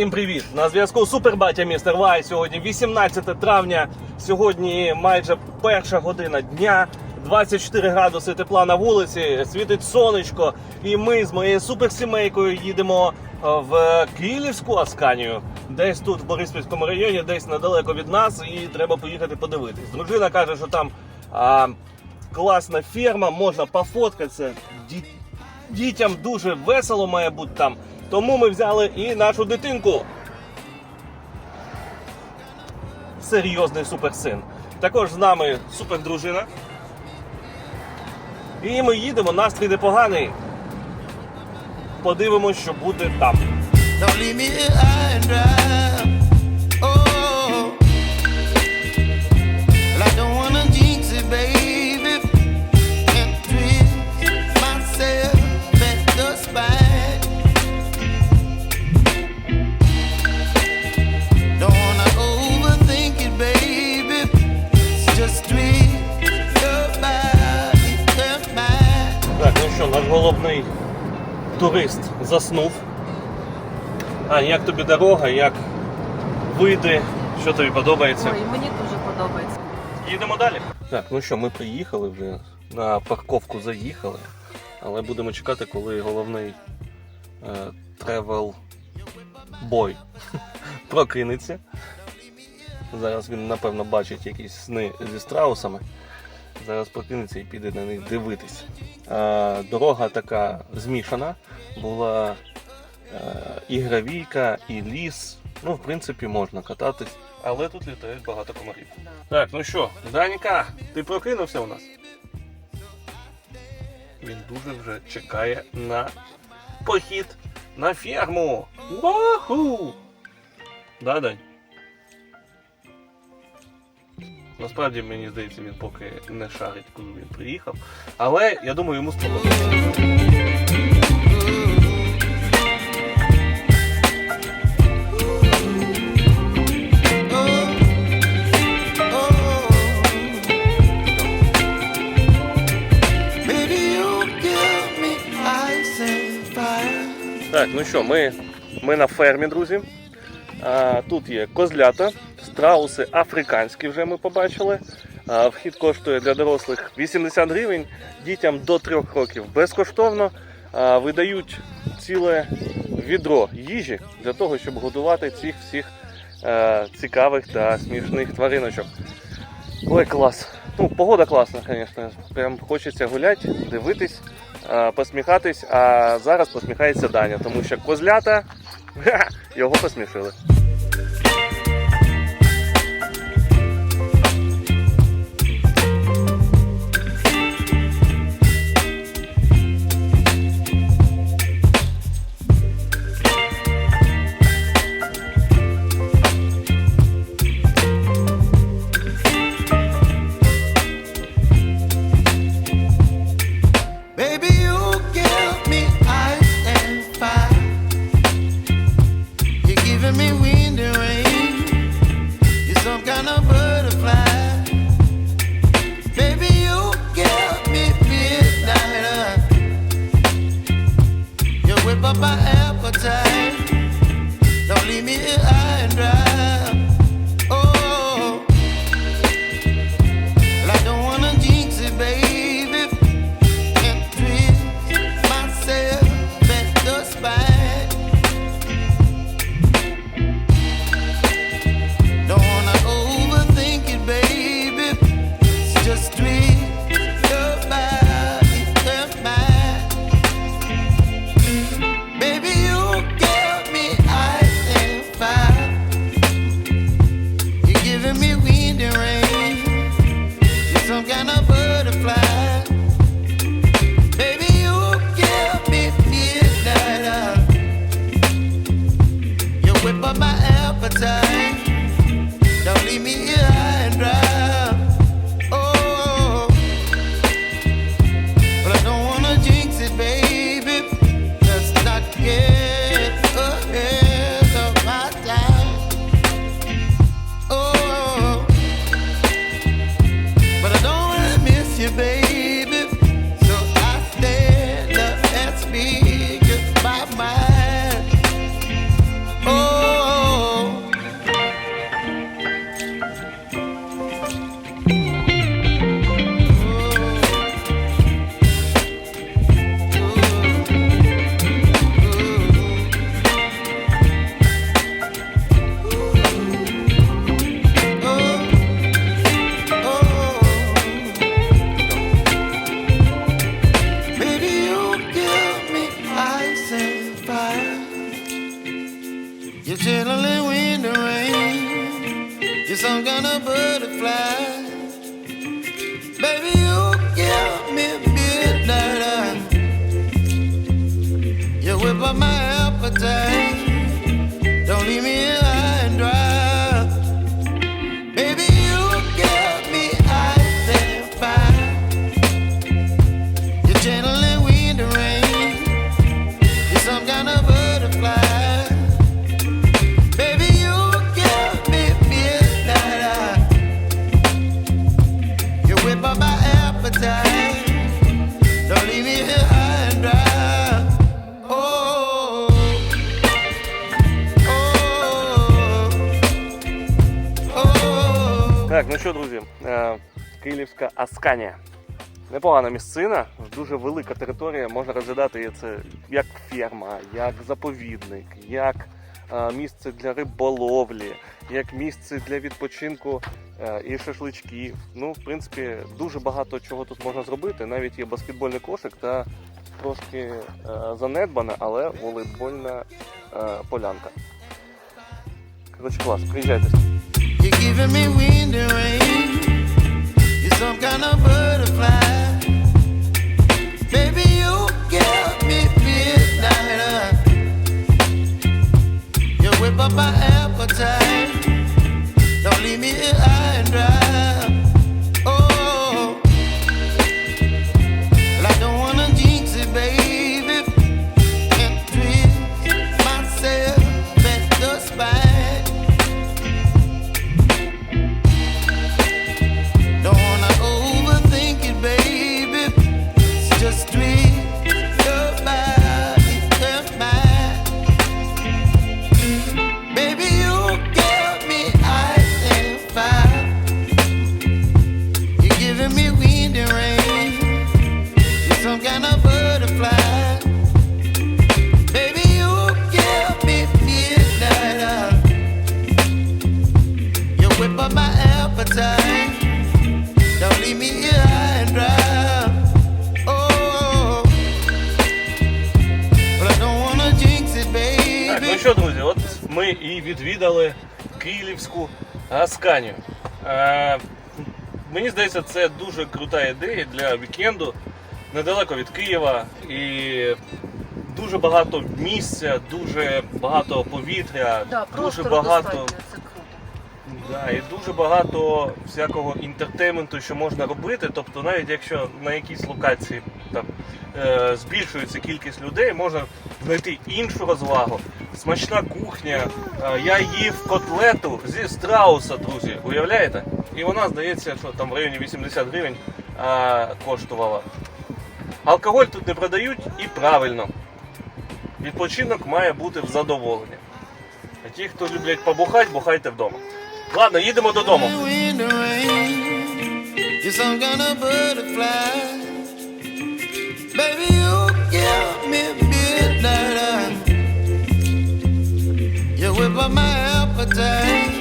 всім привіт! На зв'язку Супербатя Містер Вай. Сьогодні 18 травня. Сьогодні майже перша година дня. 24 градуси тепла на вулиці, світить сонечко, і ми з моєю суперсімейкою їдемо е, в Київську Асканію, десь тут в Бориспільському районі, десь недалеко від нас, і треба поїхати подивитись. Дружина каже, що там а, класна ферма, можна пофоткатися. Ді- Дітям дуже весело має бути там. Тому ми взяли і нашу дитинку. Серйозний суперсин. Також з нами супердружина. І ми їдемо, настрій непоганий. Подивимось, що буде там. Don't leave me турист заснув. А як тобі дорога, як види, що тобі подобається? Ой, мені дуже подобається. Їдемо далі. Так, ну що, ми приїхали вже на парковку заїхали, але будемо чекати, коли головний е, тревел бой прокинеться. Зараз він, напевно, бачить якісь сни зі страусами. Зараз прокинеться і піде на них дивитись. Дорога така змішана. Була е, і гравійка, і ліс. Ну, в принципі, можна кататись, але тут літають багато комарів. Так, ну що, Данька, ти прокинувся у нас? Він дуже вже чекає на похід на ферму. Ваху! Да, Дань? Насправді, мені здається, він поки не шарить, коли він приїхав. Але я думаю, йому сподобається. Так, ну що, ми, ми на фермі, друзі. А, тут є козлята, страуси африканські вже ми побачили. Вхід коштує для дорослих 80 гривень, дітям до 3 років безкоштовно. Видають ціле відро їжі для того, щоб годувати цих всіх е, цікавих та смішних твариночок. Ой, клас. Ну, погода класна, звісно. Прям хочеться гуляти, дивитись, посміхатись. А зараз посміхається Даня, тому що козлята його посмішили. day. Київська Асканія. Непогана місцина, дуже велика територія. Можна розглядати це як ферма, як заповідник, як е, місце для риболовлі, як місце для відпочинку е, і шашличків. Ну, в принципі, дуже багато чого тут можна зробити. Навіть є баскетбольний кошик та трошки е, занедбана, але волейбольна полянка. Коротше, клас, приїжджайте. Some kind of butterfly. Baby, you me. You whip up my appetite. Leave me here and dry. Oh, but I don't wanna jinx it, Так, ну що, друзі, от ми і відвідали Київську Асканію. Е, мені здається, це дуже крута ідея для вікенду недалеко від Києва. І дуже багато місця, дуже багато повітря, Да, дуже просто багато. достатньо, це. Да, і дуже багато всякого інтертейменту, що можна робити. Тобто, навіть якщо на якійсь локації там е, збільшується кількість людей, можна знайти іншу розвагу. Смачна кухня. Е, я їв котлету зі страуса, друзі. Уявляєте? І вона здається, що там в районі 80 гривень е, коштувала. Алкоголь тут не продають і правильно. Відпочинок має бути в задоволення. А ті, хто люблять побухати, бухайте вдома. Ладно, їдемо додому. Wind and rain, you're some kind of butterfly. Baby, you give me midnight. You whip up my appetite.